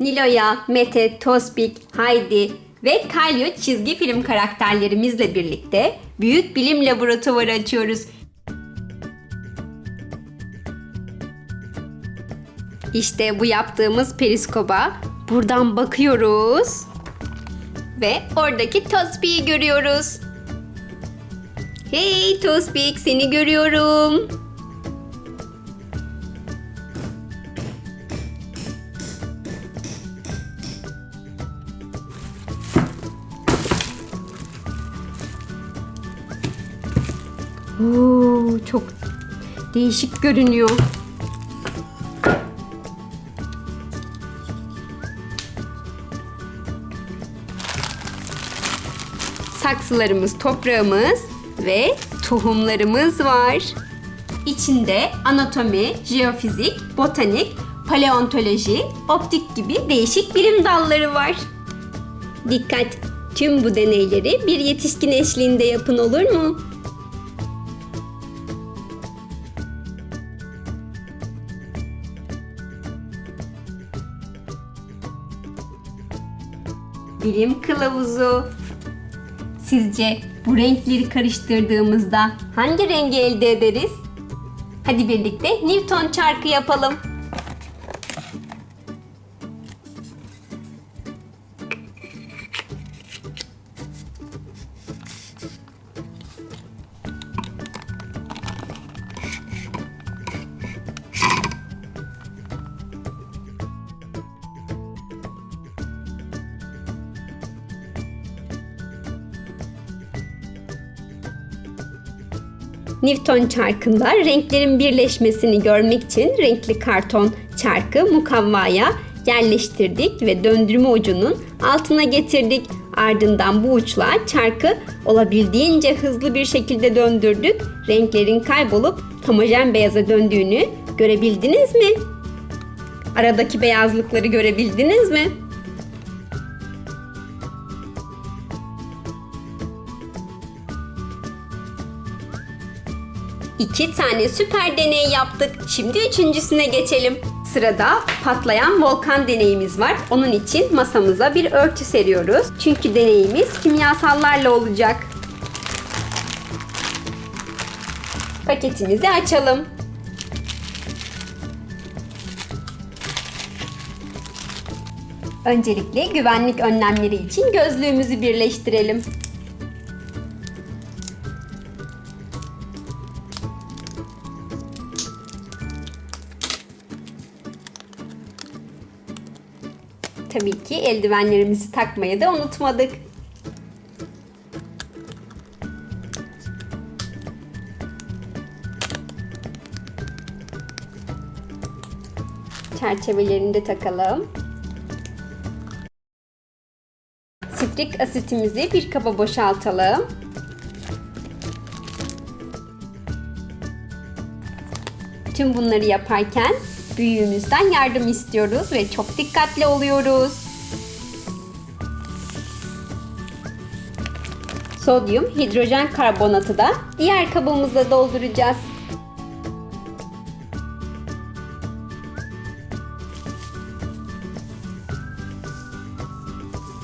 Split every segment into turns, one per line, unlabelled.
Nilo'ya, Mete, Tospik, Haydi ve Kalyo çizgi film karakterlerimizle birlikte büyük bilim laboratuvarı açıyoruz. İşte bu yaptığımız periskoba buradan bakıyoruz ve oradaki Tospik'i görüyoruz. Hey Tospik seni görüyorum. Çok değişik görünüyor. Saksılarımız, toprağımız ve tohumlarımız var. İçinde anatomi, jeofizik, botanik, paleontoloji, optik gibi değişik bilim dalları var. Dikkat! Tüm bu deneyleri bir yetişkin eşliğinde yapın olur mu? Bilim kılavuzu. Sizce bu renkleri karıştırdığımızda hangi rengi elde ederiz? Hadi birlikte Newton çarkı yapalım. Newton çarkında renklerin birleşmesini görmek için renkli karton çarkı mukavvaya yerleştirdik ve döndürme ucunun altına getirdik. Ardından bu uçla çarkı olabildiğince hızlı bir şekilde döndürdük. Renklerin kaybolup homojen beyaza döndüğünü görebildiniz mi? Aradaki beyazlıkları görebildiniz mi? İki tane süper deney yaptık. Şimdi üçüncüsüne geçelim. Sırada patlayan volkan deneyimiz var. Onun için masamıza bir örtü seriyoruz. Çünkü deneyimiz kimyasallarla olacak. Paketimizi açalım. Öncelikle güvenlik önlemleri için gözlüğümüzü birleştirelim. Tabii ki eldivenlerimizi takmayı da unutmadık. Çerçevelerini de takalım. Sitrik asitimizi bir kaba boşaltalım. Tüm bunları yaparken büyüğümüzden yardım istiyoruz ve çok dikkatli oluyoruz. Sodyum hidrojen karbonatı da diğer kabımıza dolduracağız.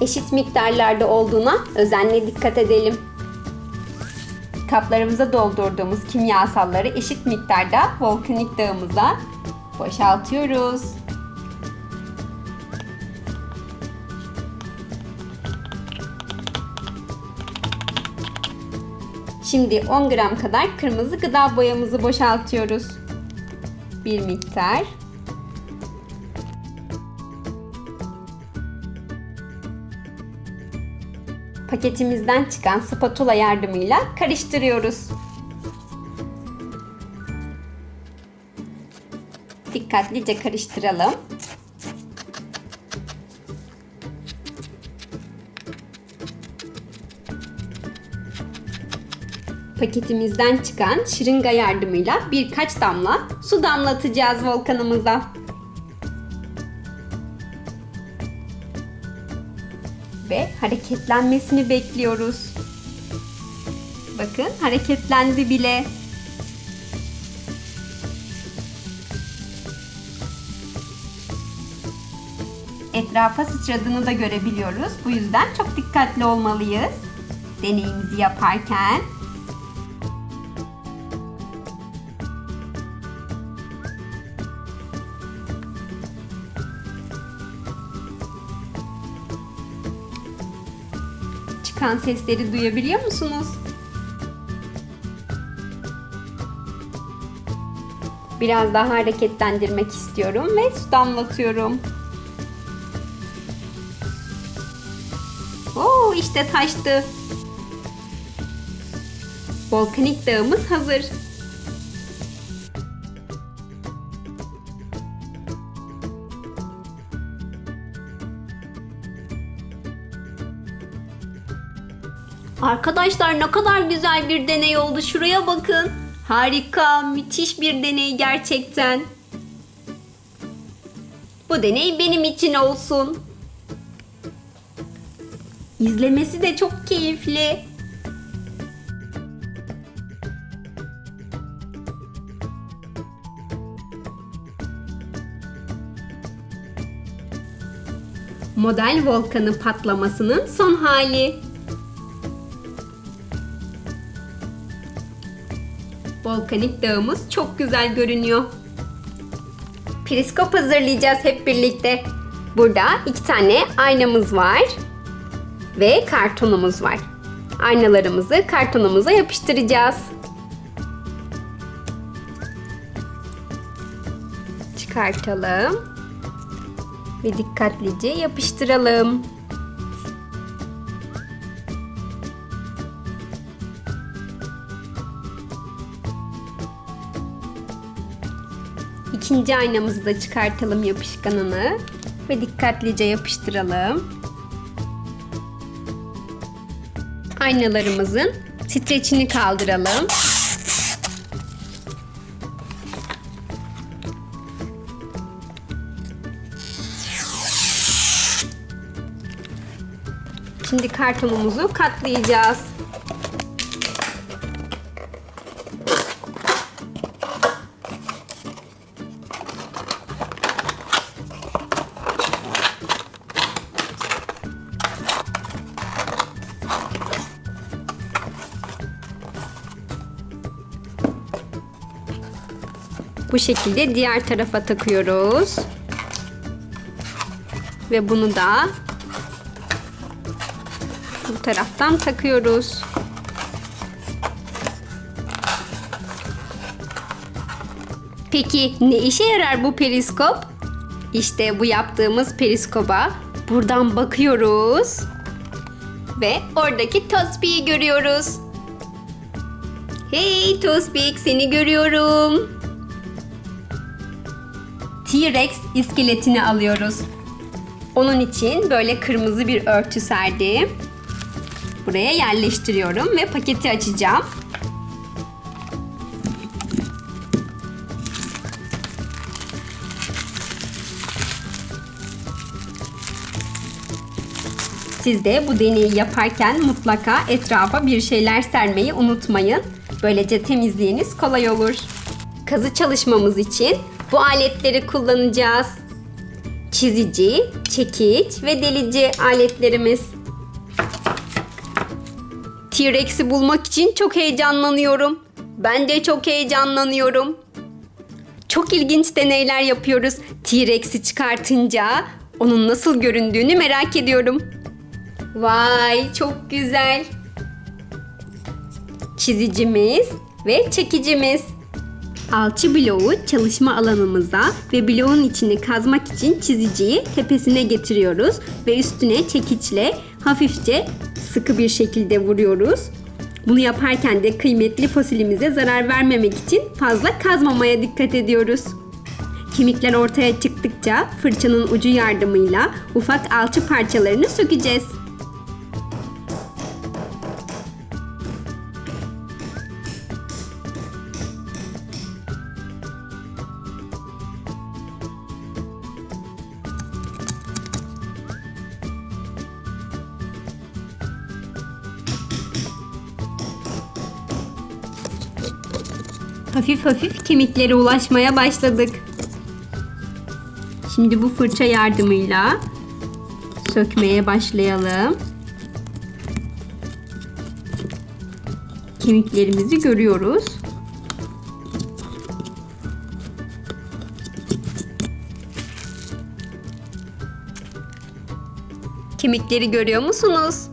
Eşit miktarlarda olduğuna özenle dikkat edelim. Kaplarımıza doldurduğumuz kimyasalları eşit miktarda volkanik dağımıza boşaltıyoruz. Şimdi 10 gram kadar kırmızı gıda boyamızı boşaltıyoruz. Bir miktar. Paketimizden çıkan spatula yardımıyla karıştırıyoruz. Dikkatlice karıştıralım. Paketimizden çıkan şırınga yardımıyla birkaç damla su damlatacağız volkanımıza. Ve hareketlenmesini bekliyoruz. Bakın hareketlendi bile. Etrafa sıçradığını da görebiliyoruz. Bu yüzden çok dikkatli olmalıyız. Deneyimizi yaparken. Çıkan sesleri duyabiliyor musunuz? Biraz daha hareketlendirmek istiyorum ve su damlatıyorum. İşte taştı. Volkanik dağımız hazır. Arkadaşlar ne kadar güzel bir deney oldu. Şuraya bakın. Harika, müthiş bir deney gerçekten. Bu deney benim için olsun. İzlemesi de çok keyifli. Model volkanı patlamasının son hali. Volkanik dağımız çok güzel görünüyor. Periskop hazırlayacağız hep birlikte. Burada iki tane aynamız var ve kartonumuz var. Aynalarımızı kartonumuza yapıştıracağız. Çıkartalım ve dikkatlice yapıştıralım. İkinci aynamızı da çıkartalım yapışkanını ve dikkatlice yapıştıralım. Aynalarımızın streçini kaldıralım. Şimdi kartonumuzu katlayacağız. Bu şekilde diğer tarafa takıyoruz. Ve bunu da bu taraftan takıyoruz. Peki ne işe yarar bu periskop? İşte bu yaptığımız periskoba buradan bakıyoruz ve oradaki Tospi'yi görüyoruz. Hey Tospik seni görüyorum. T-Rex iskeletini alıyoruz. Onun için böyle kırmızı bir örtü serdim. Buraya yerleştiriyorum ve paketi açacağım. Siz de bu deneyi yaparken mutlaka etrafa bir şeyler sermeyi unutmayın. Böylece temizliğiniz kolay olur. Kazı çalışmamız için bu aletleri kullanacağız. Çizici, çekiç ve delici aletlerimiz. T-Rex'i bulmak için çok heyecanlanıyorum. Ben de çok heyecanlanıyorum. Çok ilginç deneyler yapıyoruz. T-Rex'i çıkartınca onun nasıl göründüğünü merak ediyorum. Vay çok güzel. Çizicimiz ve çekicimiz. Alçı bloğu çalışma alanımıza ve bloğun içini kazmak için çiziciyi tepesine getiriyoruz ve üstüne çekiçle hafifçe sıkı bir şekilde vuruyoruz. Bunu yaparken de kıymetli fosilimize zarar vermemek için fazla kazmamaya dikkat ediyoruz. Kemikler ortaya çıktıkça fırçanın ucu yardımıyla ufak alçı parçalarını sökeceğiz. Hafif hafif kemiklere ulaşmaya başladık. Şimdi bu fırça yardımıyla Sökmeye başlayalım. Kemiklerimizi görüyoruz. Kemikleri görüyor musunuz?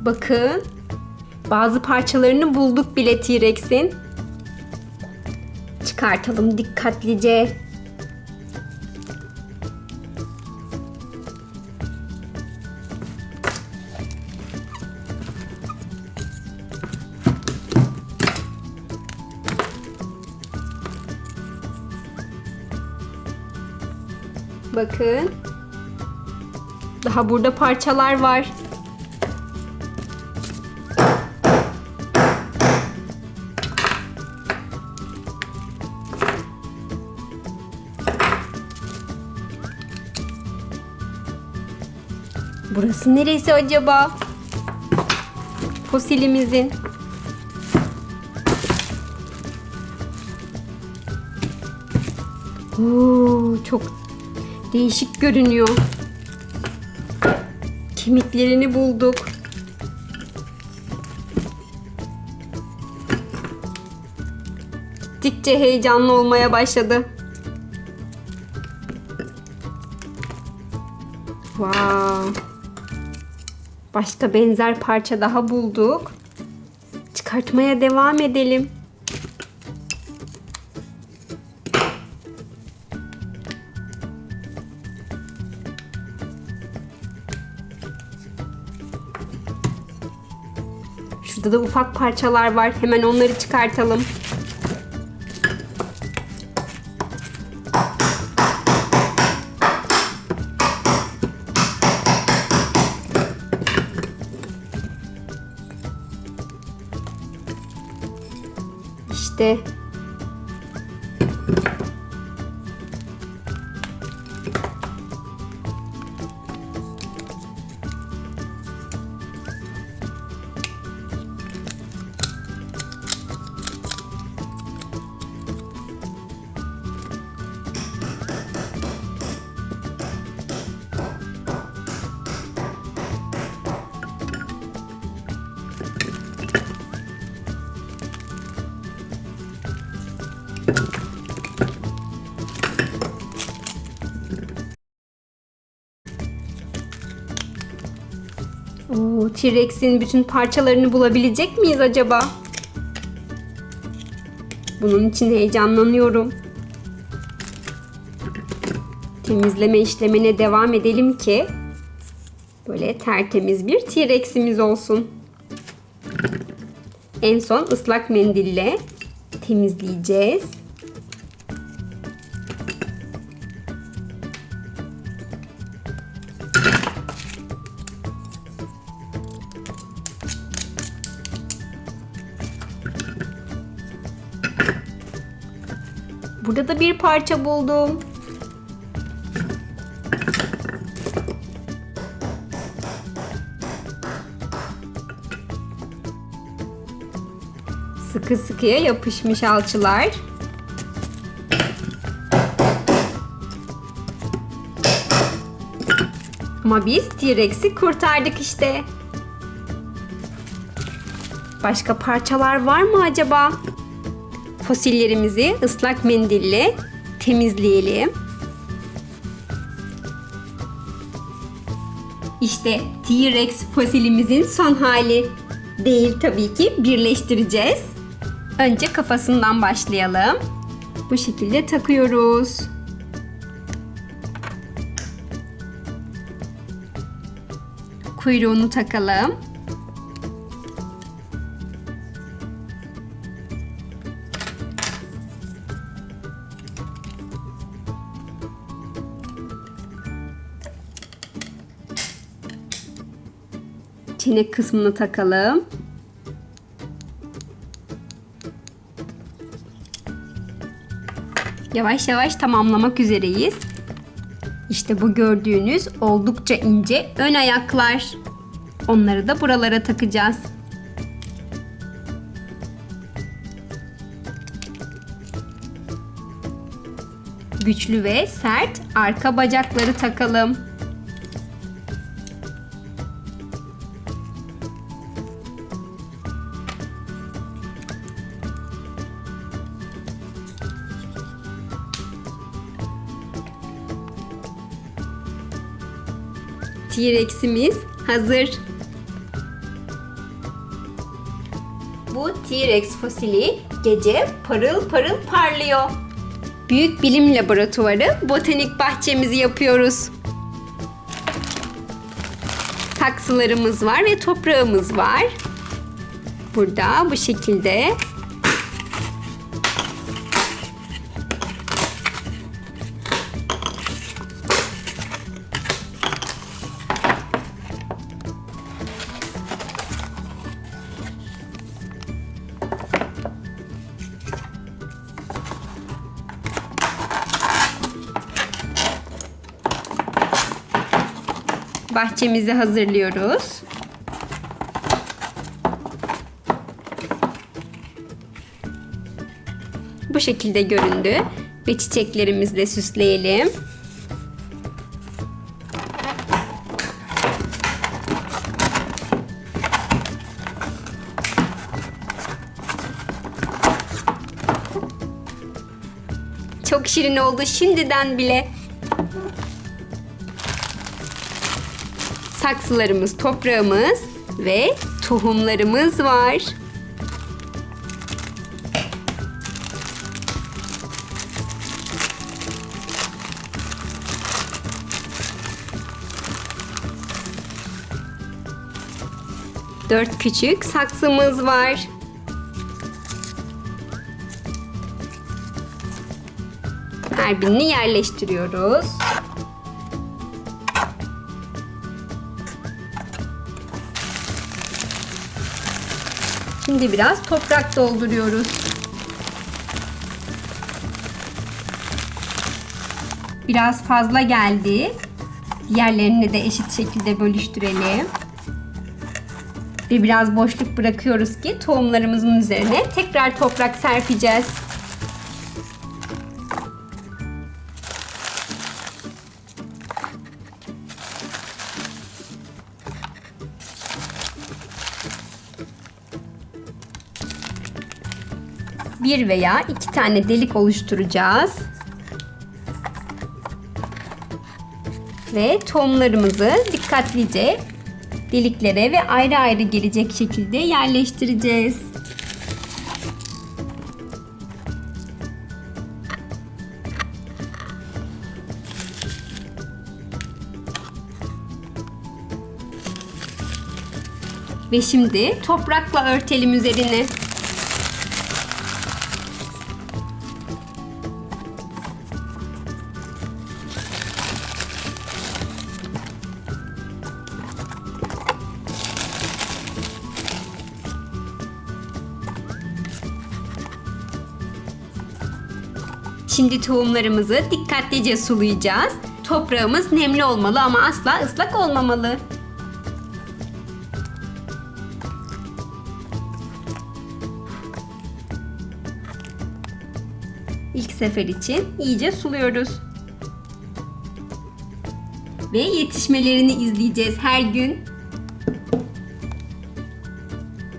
Bakın. Bazı parçalarını bulduk bile T-Rex'in. Çıkartalım dikkatlice. Bakın. Daha burada parçalar var. Burası neresi acaba? Fosilimizin. Oo, çok değişik görünüyor. Kemiklerini bulduk. Gittikçe heyecanlı olmaya başladı. Wow. Başka benzer parça daha bulduk. Çıkartmaya devam edelim. Şurada da ufak parçalar var. Hemen onları çıkartalım. T-Rex'in bütün parçalarını bulabilecek miyiz acaba? Bunun için heyecanlanıyorum. Temizleme işlemine devam edelim ki böyle tertemiz bir T-Rex'imiz olsun. En son ıslak mendille temizleyeceğiz. Bir parça buldum. Sıkı sıkıya yapışmış alçılar. Ama biz T-Rex'i kurtardık işte. Başka parçalar var mı acaba? Fosillerimizi ıslak mendille temizleyelim. İşte T-Rex fosilimizin son hali. Değil tabii ki birleştireceğiz. Önce kafasından başlayalım. Bu şekilde takıyoruz. Kuyruğunu takalım. Çene kısmını takalım. Yavaş yavaş tamamlamak üzereyiz. İşte bu gördüğünüz oldukça ince ön ayaklar. Onları da buralara takacağız. Güçlü ve sert arka bacakları takalım. T-Rex'imiz hazır. Bu T-Rex fosili gece parıl parıl parlıyor. Büyük Bilim Laboratuvarı botanik bahçemizi yapıyoruz. Saksılarımız var ve toprağımız var. Burada bu şekilde bahçemizi hazırlıyoruz. Bu şekilde göründü ve çiçeklerimizle süsleyelim. Çok şirin oldu şimdiden bile. Saksılarımız, toprağımız ve tohumlarımız var. Dört küçük saksımız var. Her birini yerleştiriyoruz. Şimdi biraz toprak dolduruyoruz. Biraz fazla geldi. Diğerlerini de eşit şekilde bölüştürelim. Ve biraz boşluk bırakıyoruz ki tohumlarımızın üzerine tekrar toprak serpeceğiz. Bir veya iki tane delik oluşturacağız. Ve tohumlarımızı dikkatlice deliklere ve ayrı ayrı gelecek şekilde yerleştireceğiz. Ve şimdi toprakla örtelim üzerini. Şimdi tohumlarımızı dikkatlice sulayacağız. Toprağımız nemli olmalı ama asla ıslak olmamalı. İlk sefer için iyice suluyoruz. Ve yetişmelerini izleyeceğiz her gün.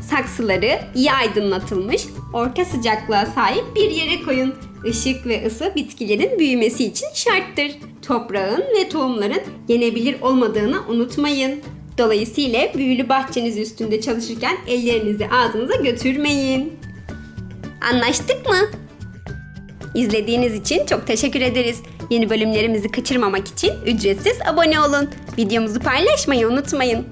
Saksıları iyi aydınlatılmış, orta sıcaklığa sahip bir yere koyun. Işık ve ısı bitkilerin büyümesi için şarttır. Toprağın ve tohumların yenebilir olmadığını unutmayın. Dolayısıyla büyülü bahçeniz üstünde çalışırken ellerinizi ağzınıza götürmeyin. Anlaştık mı? İzlediğiniz için çok teşekkür ederiz. Yeni bölümlerimizi kaçırmamak için ücretsiz abone olun. Videomuzu paylaşmayı unutmayın.